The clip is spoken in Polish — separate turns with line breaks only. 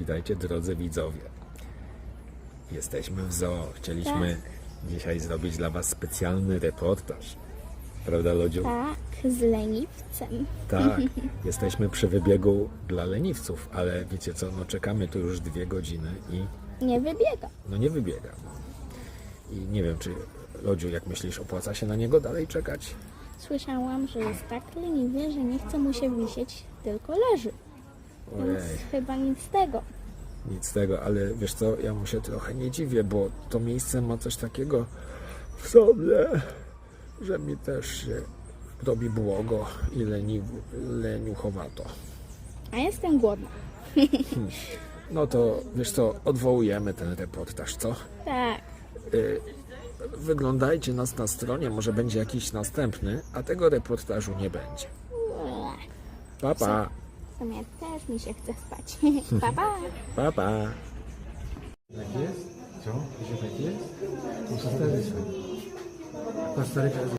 Witajcie drodzy widzowie. Jesteśmy w zoo. Chcieliśmy dzisiaj zrobić dla Was specjalny reportaż. Prawda, Lodziu?
Tak, z leniwcem.
Tak. Jesteśmy przy wybiegu dla leniwców, ale wiecie co, no czekamy tu już dwie godziny i
Nie wybiega.
no nie wybiega. I nie wiem, czy Lodziu, jak myślisz, opłaca się na niego dalej czekać?
Słyszałam, że jest tak leniwy, że nie chce mu się wisieć, tylko leży. Więc
Ojej.
chyba nic z tego.
Nic z tego, ale wiesz co, ja mu się trochę nie dziwię, bo to miejsce ma coś takiego w sobie, że mi też się robi błogo i leni, leniuchowato.
A jestem głodna.
No to wiesz co, odwołujemy ten reportaż, co?
Tak.
Y, wyglądajcie nas na stronie, może będzie jakiś następny, a tego reportażu nie będzie. Pa pa,
W sumie też mi się chce spać. pa, pa.
pa pa.
Tak jest? Co? Wiesz, jak jest? Muszę stary swój. Patrz, stary, teraz